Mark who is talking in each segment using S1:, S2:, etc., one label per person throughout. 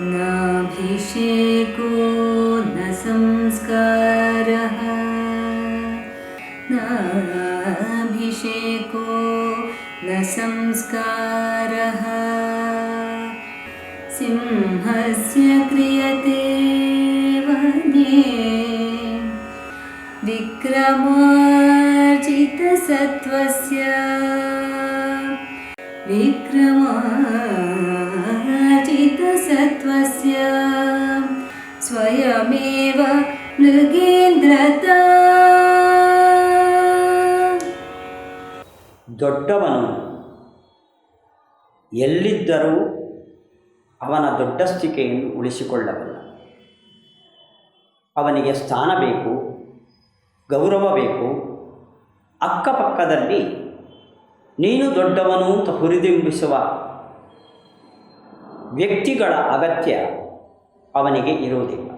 S1: नाभिषेको न संस्कारः नाभिषेको न संस्कारः। सिंहस्य क्रियते वने विक्रमार्जितसत्त्वस्य विक्रमार्जितसत्त्वस्य स्वयमेव मृगेन्द्रता
S2: ದೊಡ್ಡವನು ಎಲ್ಲಿದ್ದರೂ ಅವನ ದೊಡ್ಡಸ್ತಿಕೆಯನ್ನು ಉಳಿಸಿಕೊಳ್ಳಬಲ್ಲ ಅವನಿಗೆ ಸ್ಥಾನ ಬೇಕು ಗೌರವ ಬೇಕು ಅಕ್ಕಪಕ್ಕದಲ್ಲಿ ನೀನು ದೊಡ್ಡವನು ಅಂತ ಹುರಿದುಂಬಿಸುವ ವ್ಯಕ್ತಿಗಳ ಅಗತ್ಯ ಅವನಿಗೆ ಇರುವುದಿಲ್ಲ.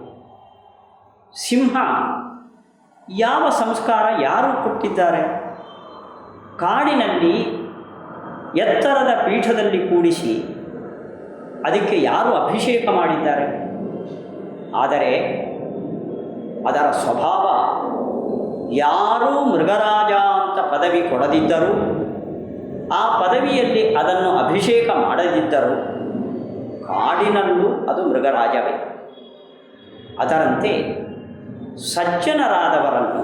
S2: ಸಿಂಹ ಯಾವ ಸಂಸ್ಕಾರ ಯಾರು ಕೊಟ್ಟಿದ್ದಾರೆ? ಕಾಡಿನಲ್ಲಿ ಎತ್ತರದ ಪೀಠದಲ್ಲಿ ಕೂಡಿಸಿ ಅದಕ್ಕೆ ಯಾರು ಅಭಿಷೇಕ ಮಾಡಿದ್ದಾರೆ? ಆದರೆ ಅದರ ಸ್ವಭಾವ ಯಾರೂ ಮೃಗರಾಜ ಅಂತ ಪದವಿ ಕೊಡದಿದ್ದರೂ ಆ ಪದವಿಯಲ್ಲಿ ಅದನ್ನು ಅಭಿಷೇಕ ಮಾಡದಿದ್ದರೂ ಕಾಡಿನಲ್ಲೂ ಅದು ಮೃಗರಾಜವೇ. ಅದರಂತೆ ಸಜ್ಜನರಾದವರನ್ನು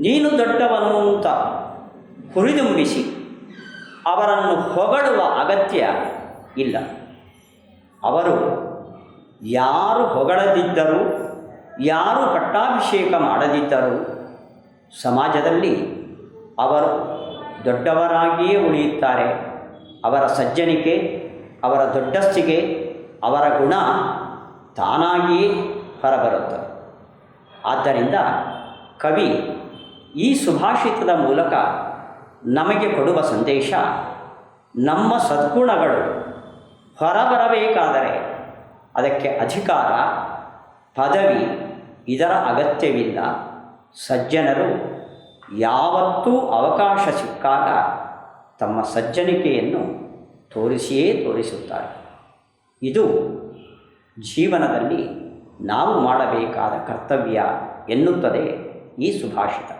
S2: ನೀನು ದೊಡ್ಡವನು ಅಂತ ಹುರಿದುಂಬಿಸಿ ಅವರನ್ನು ಹೊಗಳುವ ಅಗತ್ಯ ಇಲ್ಲ. ಅವರು ಯಾರು ಹೊಗಳದಿದ್ದರೂ, ಯಾರು ಪಟ್ಟಾಭಿಷೇಕ ಮಾಡದಿದ್ದರೂ ಸಮಾಜದಲ್ಲಿ ಅವರು ದೊಡ್ಡವರಾಗಿಯೇ ಉಳಿಯುತ್ತಾರೆ. ಅವರ ಸಜ್ಜನಿಕೆ, ಅವರ ದೊಡ್ಡಸ್ತಿಗೆ, ಅವರ ಗುಣ ತಾನಾಗಿಯೇ ಹೊರಬರುತ್ತದೆ. ಆದ್ದರಿಂದ ಕವಿ ಈ ಸುಭಾಷಿತದ ಮೂಲಕ ನಮಗೆ ಕೊಡುವ ಸಂದೇಶ, ನಮ್ಮ ಸದ್ಗುಣಗಳು ಹೊರಬರಬೇಕಾದರೆ ಅದಕ್ಕೆ ಅಧಿಕಾರ, ಪದವಿ ಇದರ ಅಗತ್ಯವಿಲ್ಲ. ಸಜ್ಜನರು ಯಾವತ್ತೂ ಅವಕಾಶ ಸಿಕ್ಕಾಗ ತಮ್ಮ ಸಜ್ಜನಿಕೆಯನ್ನು ತೋರಿಸಿಯೇ ತೋರಿಸುತ್ತಾರೆ. ಇದು ಜೀವನದಲ್ಲಿ ನಾವು ಮಾಡಬೇಕಾದ ಕರ್ತವ್ಯ ಎನ್ನುತ್ತದೆ ಈ ಸುಭಾಷಿತ.